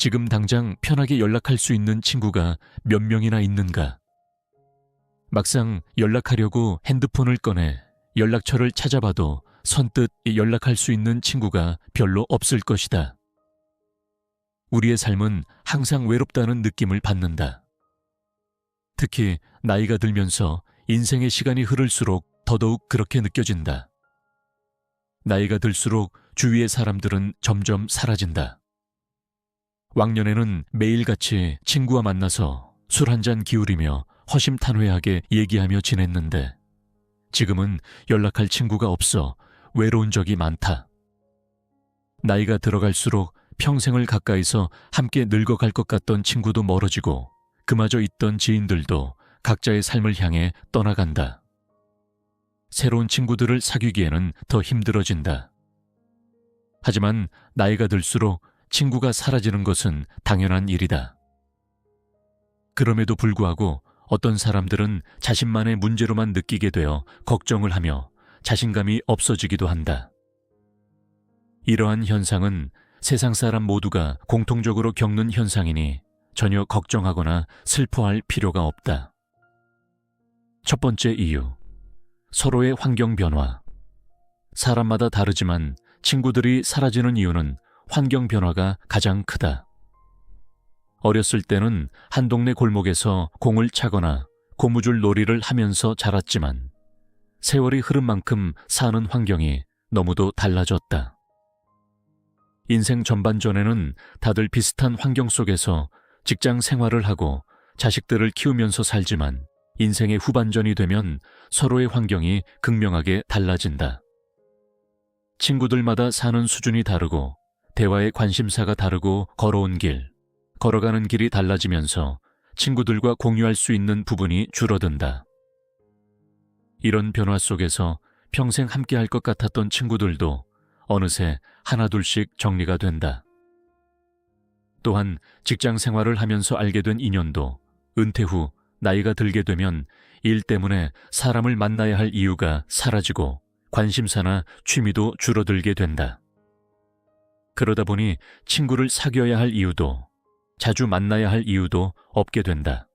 지금 당장 편하게 연락할 수 있는 친구가 몇 명이나 있는가? 막상 연락하려고 핸드폰을 꺼내 연락처를 찾아봐도 선뜻 연락할 수 있는 친구가 별로 없을 것이다. 우리의 삶은 항상 외롭다는 느낌을 받는다. 특히 나이가 들면서 인생의 시간이 흐를수록 더더욱 그렇게 느껴진다. 나이가 들수록 주위의 사람들은 점점 사라진다. 왕년에는 매일같이 친구와 만나서 술 한 잔 기울이며 허심탄회하게 얘기하며 지냈는데 지금은 연락할 친구가 없어 외로운 적이 많다. 나이가 들어갈수록 평생을 가까이서 함께 늙어갈 것 같던 친구도 멀어지고 그마저 있던 지인들도 각자의 삶을 향해 떠나간다. 새로운 친구들을 사귀기에는 더 힘들어진다. 하지만 나이가 들수록 친구가 사라지는 것은 당연한 일이다. 그럼에도 불구하고 어떤 사람들은 자신만의 문제로만 느끼게 되어 걱정을 하며 자신감이 없어지기도 한다. 이러한 현상은 세상 사람 모두가 공통적으로 겪는 현상이니 전혀 걱정하거나 슬퍼할 필요가 없다. 첫 번째 이유. 서로의 환경 변화. 사람마다 다르지만 친구들이 사라지는 이유는 환경 변화가 가장 크다. 어렸을 때는 한 동네 골목에서 공을 차거나 고무줄 놀이를 하면서 자랐지만 세월이 흐른 만큼 사는 환경이 너무도 달라졌다. 인생 전반전에는 다들 비슷한 환경 속에서 직장 생활을 하고 자식들을 키우면서 살지만 인생의 후반전이 되면 서로의 환경이 극명하게 달라진다. 친구들마다 사는 수준이 다르고 대화의 관심사가 다르고 걸어온 길, 걸어가는 길이 달라지면서 친구들과 공유할 수 있는 부분이 줄어든다. 이런 변화 속에서 평생 함께 할 것 같았던 친구들도 어느새 하나둘씩 정리가 된다. 또한 직장 생활을 하면서 알게 된 인연도 은퇴 후 나이가 들게 되면 일 때문에 사람을 만나야 할 이유가 사라지고 관심사나 취미도 줄어들게 된다. 그러다 보니 친구를 사귀어야 할 이유도 자주 만나야 할 이유도 없게 된다.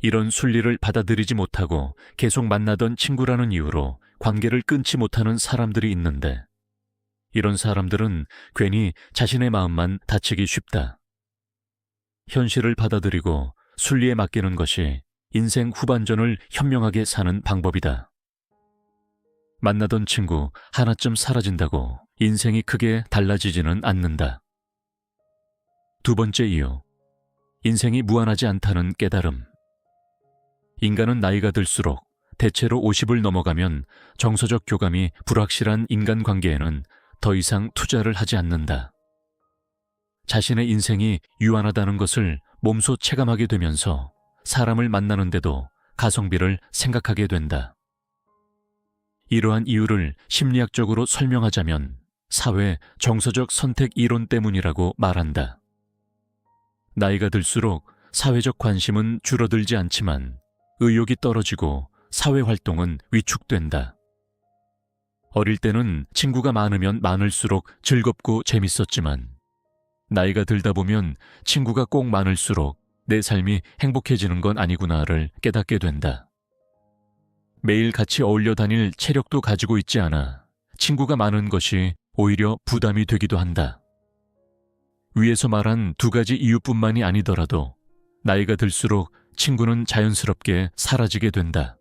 이런 순리를 받아들이지 못하고 계속 만나던 친구라는 이유로 관계를 끊지 못하는 사람들이 있는데 이런 사람들은 괜히 자신의 마음만 다치기 쉽다. 현실을 받아들이고 순리에 맡기는 것이 인생 후반전을 현명하게 사는 방법이다. 만나던 친구 하나쯤 사라진다고 인생이 크게 달라지지는 않는다. 두 번째 이유. 인생이 무한하지 않다는 깨달음. 인간은 나이가 들수록 대체로 50을 넘어가면 정서적 교감이 불확실한 인간 관계에는 더 이상 투자를 하지 않는다. 자신의 인생이 유한하다는 것을 몸소 체감하게 되면서 사람을 만나는데도 가성비를 생각하게 된다. 이러한 이유를 심리학적으로 설명하자면 사회 정서적 선택 이론 때문이라고 말한다. 나이가 들수록 사회적 관심은 줄어들지 않지만 의욕이 떨어지고 사회 활동은 위축된다. 어릴 때는 친구가 많으면 많을수록 즐겁고 재밌었지만 나이가 들다 보면 친구가 꼭 많을수록 내 삶이 행복해지는 건 아니구나를 깨닫게 된다. 매일 같이 어울려 다닐 체력도 가지고 있지 않아 친구가 많은 것이 오히려 부담이 되기도 한다. 위에서 말한 두 가지 이유뿐만이 아니더라도 나이가 들수록 친구는 자연스럽게 사라지게 된다.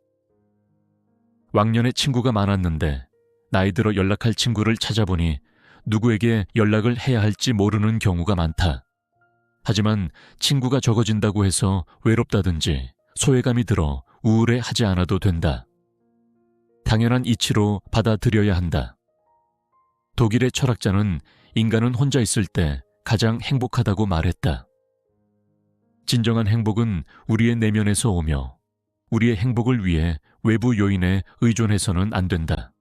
왕년에 친구가 많았는데 나이 들어 연락할 친구를 찾아보니 누구에게 연락을 해야 할지 모르는 경우가 많다. 하지만 친구가 적어진다고 해서 외롭다든지 소외감이 들어 우울해 하지 않아도 된다. 당연한 이치로 받아들여야 한다. 독일의 철학자는 인간은 혼자 있을 때 가장 행복하다고 말했다. 진정한 행복은 우리의 내면에서 오며 우리의 행복을 위해 외부 요인에 의존해서는 안 된다.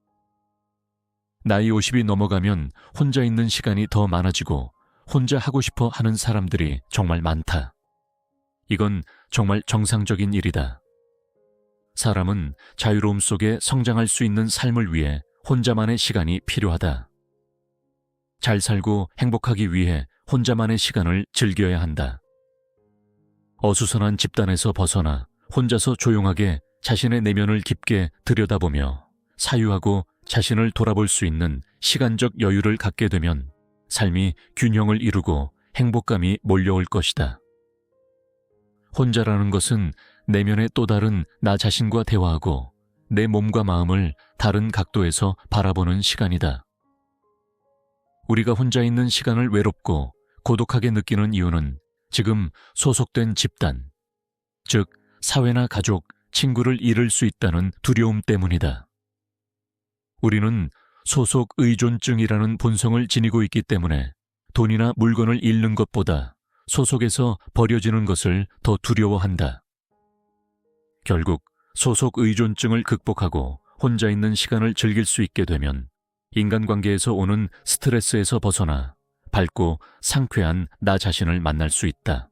나이 50이 넘어가면 혼자 있는 시간이 더 많아지고 혼자 하고 싶어 하는 사람들이 정말 많다. 이건 정말 정상적인 일이다. 사람은 자유로움 속에 성장할 수 있는 삶을 위해 혼자만의 시간이 필요하다. 잘 살고 행복하기 위해 혼자만의 시간을 즐겨야 한다. 어수선한 집단에서 벗어나 혼자서 조용하게 자신의 내면을 깊게 들여다보며 사유하고 자신을 돌아볼 수 있는 시간적 여유를 갖게 되면 삶이 균형을 이루고 행복감이 몰려올 것이다. 혼자라는 것은 내면의 또 다른 나 자신과 대화하고 내 몸과 마음을 다른 각도에서 바라보는 시간이다. 우리가 혼자 있는 시간을 외롭고 고독하게 느끼는 이유는 지금 소속된 집단, 즉, 사회나 가족, 친구를 잃을 수 있다는 두려움 때문이다. 우리는 소속 의존증이라는 본성을 지니고 있기 때문에 돈이나 물건을 잃는 것보다 소속에서 버려지는 것을 더 두려워한다. 결국 소속 의존증을 극복하고 혼자 있는 시간을 즐길 수 있게 되면 인간관계에서 오는 스트레스에서 벗어나 밝고 상쾌한 나 자신을 만날 수 있다.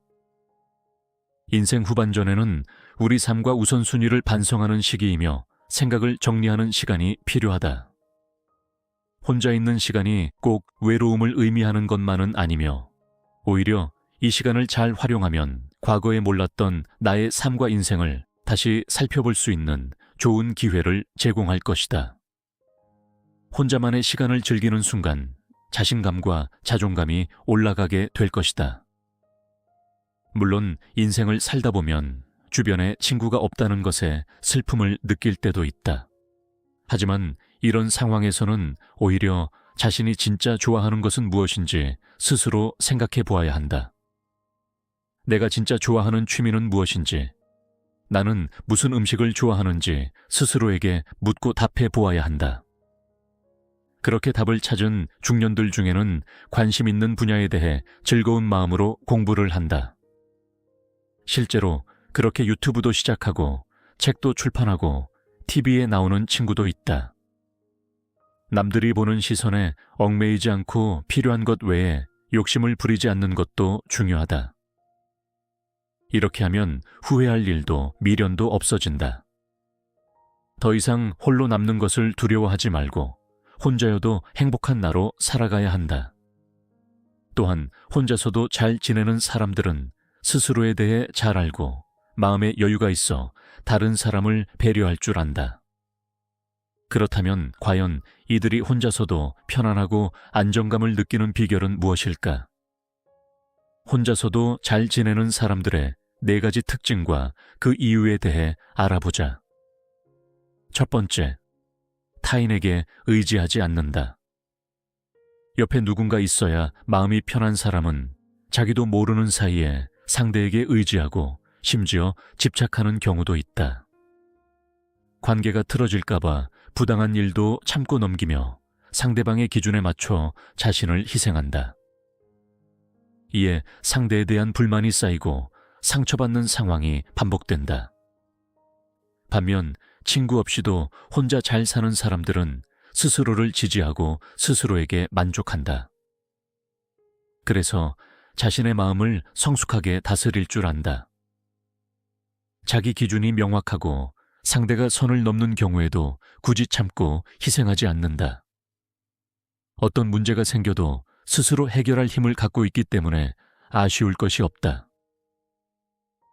인생 후반전에는 우리 삶과 우선순위를 반성하는 시기이며 생각을 정리하는 시간이 필요하다. 혼자 있는 시간이 꼭 외로움을 의미하는 것만은 아니며 오히려 이 시간을 잘 활용하면 과거에 몰랐던 나의 삶과 인생을 다시 살펴볼 수 있는 좋은 기회를 제공할 것이다. 혼자만의 시간을 즐기는 순간 자신감과 자존감이 올라가게 될 것이다. 물론 인생을 살다 보면 주변에 친구가 없다는 것에 슬픔을 느낄 때도 있다. 하지만 이런 상황에서는 오히려 자신이 진짜 좋아하는 것은 무엇인지 스스로 생각해 보아야 한다. 내가 진짜 좋아하는 취미는 무엇인지, 나는 무슨 음식을 좋아하는지 스스로에게 묻고 답해 보아야 한다. 그렇게 답을 찾은 중년들 중에는 관심 있는 분야에 대해 즐거운 마음으로 공부를 한다. 실제로 그렇게 유튜브도 시작하고 책도 출판하고 TV에 나오는 친구도 있다. 남들이 보는 시선에 얽매이지 않고 필요한 것 외에 욕심을 부리지 않는 것도 중요하다. 이렇게 하면 후회할 일도 미련도 없어진다. 더 이상 홀로 남는 것을 두려워하지 말고 혼자여도 행복한 나로 살아가야 한다. 또한 혼자서도 잘 지내는 사람들은 스스로에 대해 잘 알고 마음에 여유가 있어 다른 사람을 배려할 줄 안다. 그렇다면 과연 이들이 혼자서도 편안하고 안정감을 느끼는 비결은 무엇일까? 혼자서도 잘 지내는 사람들의 네 가지 특징과 그 이유에 대해 알아보자. 첫 번째, 타인에게 의지하지 않는다. 옆에 누군가 있어야 마음이 편한 사람은 자기도 모르는 사이에 상대에게 의지하고 심지어 집착하는 경우도 있다. 관계가 틀어질까봐 부당한 일도 참고 넘기며 상대방의 기준에 맞춰 자신을 희생한다. 이에 상대에 대한 불만이 쌓이고 상처받는 상황이 반복된다. 반면 친구 없이도 혼자 잘 사는 사람들은 스스로를 지지하고 스스로에게 만족한다. 그래서 자신의 마음을 성숙하게 다스릴 줄 안다. 자기 기준이 명확하고 상대가 선을 넘는 경우에도 굳이 참고 희생하지 않는다. 어떤 문제가 생겨도 스스로 해결할 힘을 갖고 있기 때문에 아쉬울 것이 없다.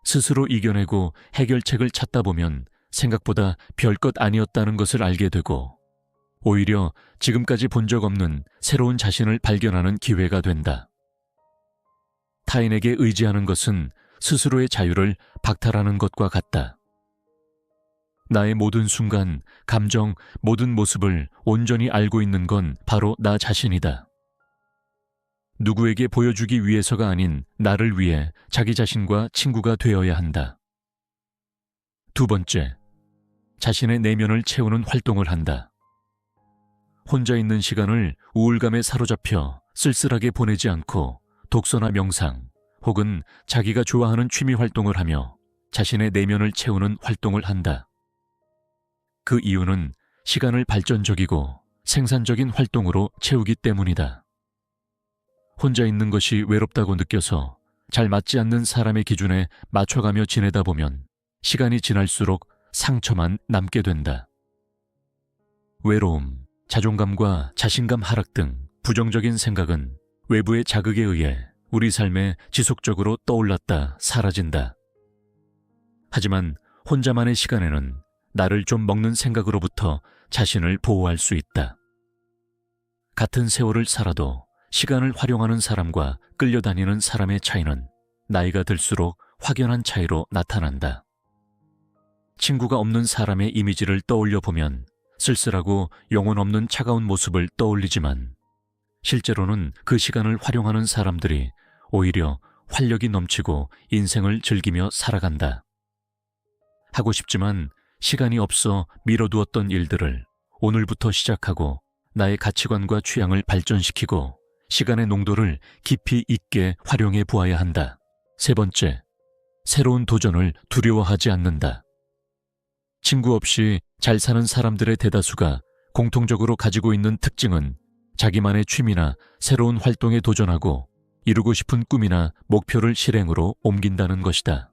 스스로 이겨내고 해결책을 찾다 보면 생각보다 별것 아니었다는 것을 알게 되고 오히려 지금까지 본 적 없는 새로운 자신을 발견하는 기회가 된다. 타인에게 의지하는 것은 스스로의 자유를 박탈하는 것과 같다. 나의 모든 순간, 감정, 모든 모습을 온전히 알고 있는 건 바로 나 자신이다. 누구에게 보여주기 위해서가 아닌 나를 위해 자기 자신과 친구가 되어야 한다. 두 번째, 자신의 내면을 채우는 활동을 한다. 혼자 있는 시간을 우울감에 사로잡혀 쓸쓸하게 보내지 않고 독서나 명상 혹은 자기가 좋아하는 취미 활동을 하며 자신의 내면을 채우는 활동을 한다. 그 이유는 시간을 발전적이고 생산적인 활동으로 채우기 때문이다. 혼자 있는 것이 외롭다고 느껴서 잘 맞지 않는 사람의 기준에 맞춰가며 지내다 보면 시간이 지날수록 상처만 남게 된다. 외로움, 자존감과 자신감 하락 등 부정적인 생각은 외부의 자극에 의해 우리 삶에 지속적으로 떠올랐다 사라진다. 하지만 혼자만의 시간에는 나를 좀 먹는 생각으로부터 자신을 보호할 수 있다. 같은 세월을 살아도 시간을 활용하는 사람과 끌려다니는 사람의 차이는 나이가 들수록 확연한 차이로 나타난다. 친구가 없는 사람의 이미지를 떠올려 보면 쓸쓸하고 영혼 없는 차가운 모습을 떠올리지만 실제로는 그 시간을 활용하는 사람들이 오히려 활력이 넘치고 인생을 즐기며 살아간다. 하고 싶지만 시간이 없어 미뤄두었던 일들을 오늘부터 시작하고 나의 가치관과 취향을 발전시키고 시간의 농도를 깊이 있게 활용해 보아야 한다. 세 번째, 새로운 도전을 두려워하지 않는다. 친구 없이 잘 사는 사람들의 대다수가 공통적으로 가지고 있는 특징은 자기만의 취미나 새로운 활동에 도전하고 이루고 싶은 꿈이나 목표를 실행으로 옮긴다는 것이다.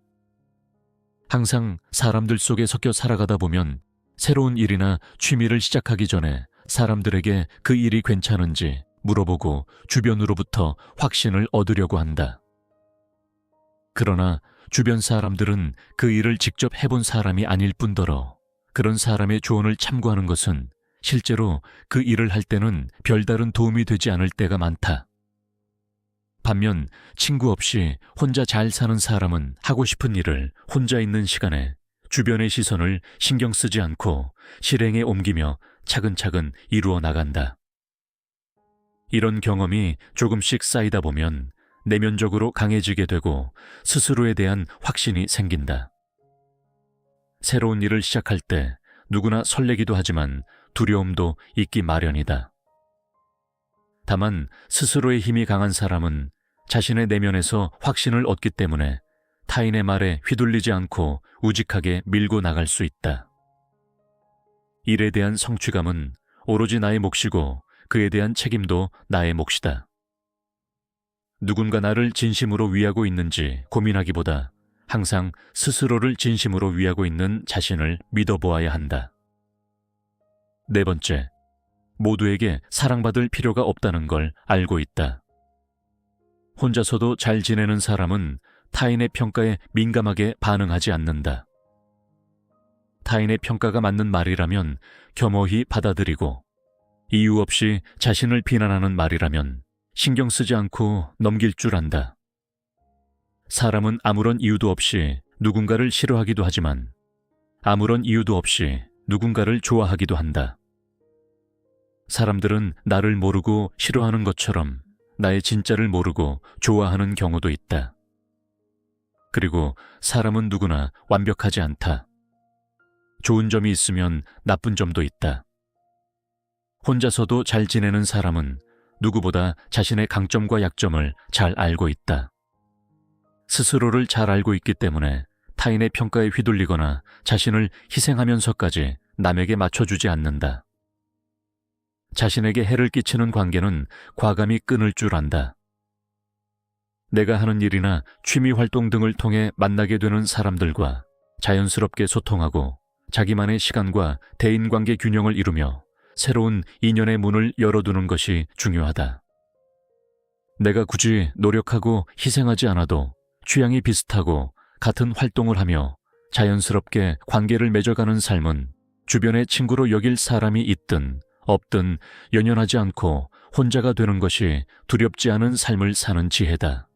항상 사람들 속에 섞여 살아가다 보면 새로운 일이나 취미를 시작하기 전에 사람들에게 그 일이 괜찮은지 물어보고 주변으로부터 확신을 얻으려고 한다. 그러나 주변 사람들은 그 일을 직접 해본 사람이 아닐 뿐더러 그런 사람의 조언을 참고하는 것은 실제로 그 일을 할 때는 별다른 도움이 되지 않을 때가 많다. 반면 친구 없이 혼자 잘 사는 사람은 하고 싶은 일을 혼자 있는 시간에 주변의 시선을 신경 쓰지 않고 실행에 옮기며 차근차근 이루어 나간다. 이런 경험이 조금씩 쌓이다 보면 내면적으로 강해지게 되고 스스로에 대한 확신이 생긴다. 새로운 일을 시작할 때 누구나 설레기도 하지만 두려움도 있기 마련이다. 다만 스스로의 힘이 강한 사람은 자신의 내면에서 확신을 얻기 때문에 타인의 말에 휘둘리지 않고 우직하게 밀고 나갈 수 있다. 일에 대한 성취감은 오로지 나의 몫이고 그에 대한 책임도 나의 몫이다. 누군가 나를 진심으로 위하고 있는지 고민하기보다 항상 스스로를 진심으로 위하고 있는 자신을 믿어보아야 한다. 네 번째, 모두에게 사랑받을 필요가 없다는 걸 알고 있다. 혼자서도 잘 지내는 사람은 타인의 평가에 민감하게 반응하지 않는다. 타인의 평가가 맞는 말이라면 겸허히 받아들이고 이유 없이 자신을 비난하는 말이라면 신경 쓰지 않고 넘길 줄 안다. 사람은 아무런 이유도 없이 누군가를 싫어하기도 하지만 아무런 이유도 없이 누군가를 좋아하기도 한다. 사람들은 나를 모르고 싫어하는 것처럼 나의 진짜를 모르고 좋아하는 경우도 있다. 그리고 사람은 누구나 완벽하지 않다. 좋은 점이 있으면 나쁜 점도 있다. 혼자서도 잘 지내는 사람은 누구보다 자신의 강점과 약점을 잘 알고 있다. 스스로를 잘 알고 있기 때문에 타인의 평가에 휘둘리거나 자신을 희생하면서까지 남에게 맞춰주지 않는다. 자신에게 해를 끼치는 관계는 과감히 끊을 줄 안다. 내가 하는 일이나 취미 활동 등을 통해 만나게 되는 사람들과 자연스럽게 소통하고 자기만의 시간과 대인관계 균형을 이루며 새로운 인연의 문을 열어두는 것이 중요하다. 내가 굳이 노력하고 희생하지 않아도 취향이 비슷하고 같은 활동을 하며 자연스럽게 관계를 맺어가는 삶은 주변의 친구로 여길 사람이 있든 없든 연연하지 않고 혼자가 되는 것이 두렵지 않은 삶을 사는 지혜다.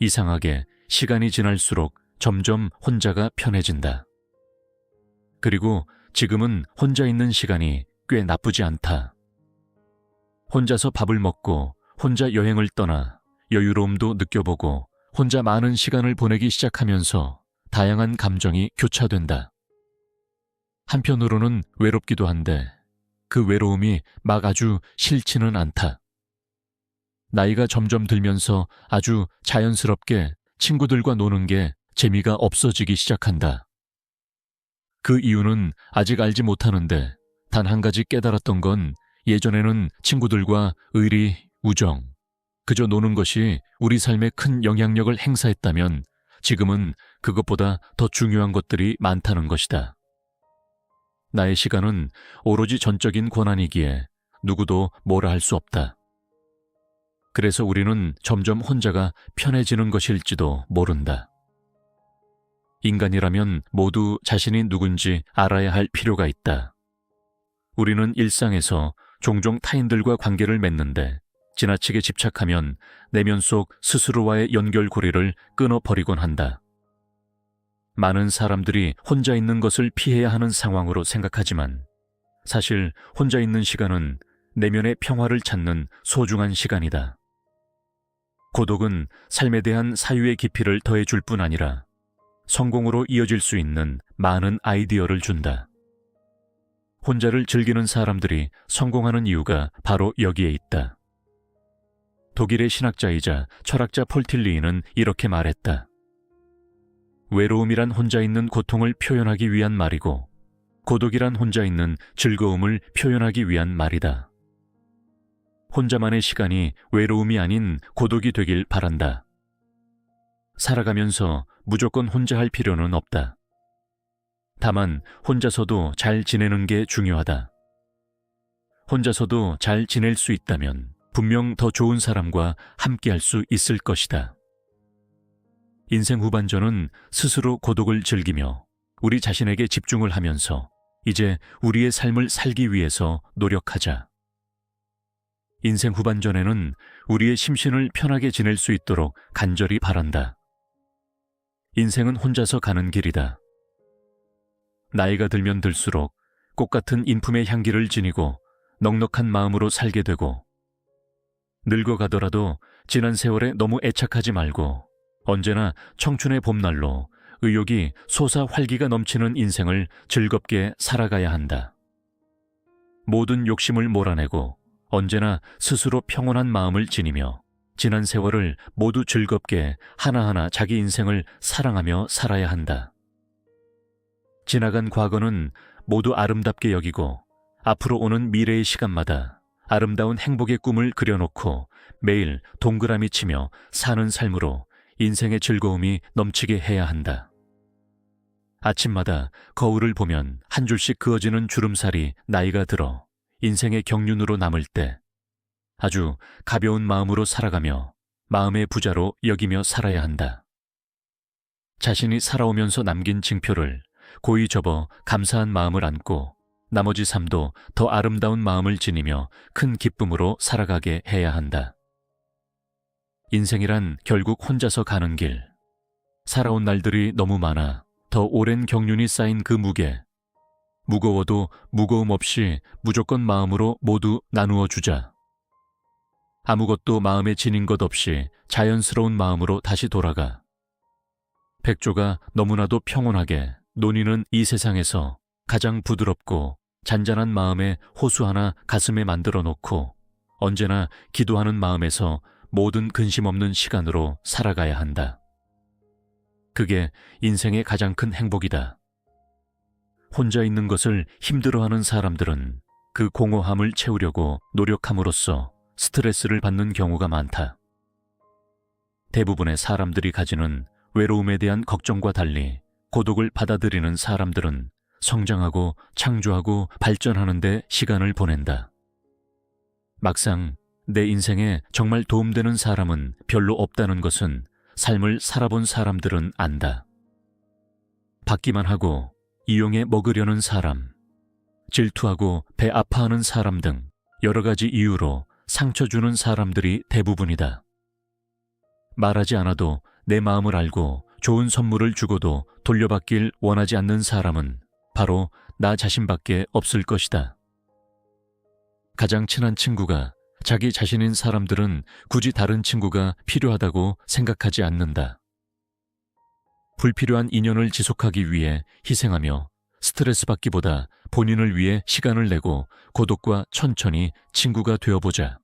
이상하게 시간이 지날수록 점점 혼자가 편해진다. 그리고 지금은 혼자 있는 시간이 꽤 나쁘지 않다. 혼자서 밥을 먹고 혼자 여행을 떠나 여유로움도 느껴보고 혼자 많은 시간을 보내기 시작하면서 다양한 감정이 교차된다. 한편으로는 외롭기도 한데 그 외로움이 막 아주 싫지는 않다. 나이가 점점 들면서 아주 자연스럽게 친구들과 노는 게 재미가 없어지기 시작한다. 그 이유는 아직 알지 못하는데 단 한 가지 깨달았던 건 예전에는 친구들과 의리, 우정, 그저 노는 것이 우리 삶에 큰 영향력을 행사했다면 지금은 그것보다 더 중요한 것들이 많다는 것이다. 나의 시간은 오로지 전적인 권한이기에 누구도 뭐라 할 수 없다. 그래서 우리는 점점 혼자가 편해지는 것일지도 모른다. 인간이라면 모두 자신이 누군지 알아야 할 필요가 있다. 우리는 일상에서 종종 타인들과 관계를 맺는데 지나치게 집착하면 내면 속 스스로와의 연결고리를 끊어버리곤 한다. 많은 사람들이 혼자 있는 것을 피해야 하는 상황으로 생각하지만 사실 혼자 있는 시간은 내면의 평화를 찾는 소중한 시간이다. 고독은 삶에 대한 사유의 깊이를 더해줄 뿐 아니라 성공으로 이어질 수 있는 많은 아이디어를 준다. 혼자를 즐기는 사람들이 성공하는 이유가 바로 여기에 있다. 독일의 신학자이자 철학자 폴틸리는 이렇게 말했다. 외로움이란 혼자 있는 고통을 표현하기 위한 말이고, 고독이란 혼자 있는 즐거움을 표현하기 위한 말이다. 혼자만의 시간이 외로움이 아닌 고독이 되길 바란다. 살아가면서 무조건 혼자 할 필요는 없다. 다만 혼자서도 잘 지내는 게 중요하다. 혼자서도 잘 지낼 수 있다면 분명 더 좋은 사람과 함께 할 수 있을 것이다. 인생 후반전은 스스로 고독을 즐기며 우리 자신에게 집중을 하면서 이제 우리의 삶을 살기 위해서 노력하자. 인생 후반전에는 우리의 심신을 편하게 지낼 수 있도록 간절히 바란다. 인생은 혼자서 가는 길이다. 나이가 들면 들수록 꽃 같은 인품의 향기를 지니고 넉넉한 마음으로 살게 되고 늙어가더라도 지난 세월에 너무 애착하지 말고 언제나 청춘의 봄날로 의욕이 솟아 활기가 넘치는 인생을 즐겁게 살아가야 한다. 모든 욕심을 몰아내고 언제나 스스로 평온한 마음을 지니며 지난 세월을 모두 즐겁게 하나하나 자기 인생을 사랑하며 살아야 한다. 지나간 과거는 모두 아름답게 여기고 앞으로 오는 미래의 시간마다 아름다운 행복의 꿈을 그려놓고 매일 동그라미 치며 사는 삶으로 인생의 즐거움이 넘치게 해야 한다. 아침마다 거울을 보면 한 줄씩 그어지는 주름살이 나이가 들어 인생의 경륜으로 남을 때 아주 가벼운 마음으로 살아가며 마음의 부자로 여기며 살아야 한다. 자신이 살아오면서 남긴 징표를 고이 접어 감사한 마음을 안고 나머지 삶도 더 아름다운 마음을 지니며 큰 기쁨으로 살아가게 해야 한다. 인생이란 결국 혼자서 가는 길. 살아온 날들이 너무 많아 더 오랜 경륜이 쌓인 그 무게. 무거워도 무거움 없이 무조건 마음으로 모두 나누어 주자. 아무것도 마음에 지닌 것 없이 자연스러운 마음으로 다시 돌아가. 백조가 너무나도 평온하게 논이는 이 세상에서 가장 부드럽고 잔잔한 마음에 호수 하나 가슴에 만들어 놓고 언제나 기도하는 마음에서 모든 근심 없는 시간으로 살아가야 한다. 그게 인생의 가장 큰 행복이다. 혼자 있는 것을 힘들어하는 사람들은 그 공허함을 채우려고 노력함으로써 스트레스를 받는 경우가 많다. 대부분의 사람들이 가지는 외로움에 대한 걱정과 달리 고독을 받아들이는 사람들은 성장하고 창조하고 발전하는데 시간을 보낸다. 막상 내 인생에 정말 도움되는 사람은 별로 없다는 것은 삶을 살아본 사람들은 안다. 받기만 하고 이용해 먹으려는 사람, 질투하고 배 아파하는 사람 등 여러 가지 이유로 상처 주는 사람들이 대부분이다. 말하지 않아도 내 마음을 알고 좋은 선물을 주고도 돌려받길 원하지 않는 사람은 바로 나 자신밖에 없을 것이다. 가장 친한 친구가 자기 자신인 사람들은 굳이 다른 친구가 필요하다고 생각하지 않는다. 불필요한 인연을 지속하기 위해 희생하며 스트레스 받기보다 본인을 위해 시간을 내고 고독과 천천히 친구가 되어보자.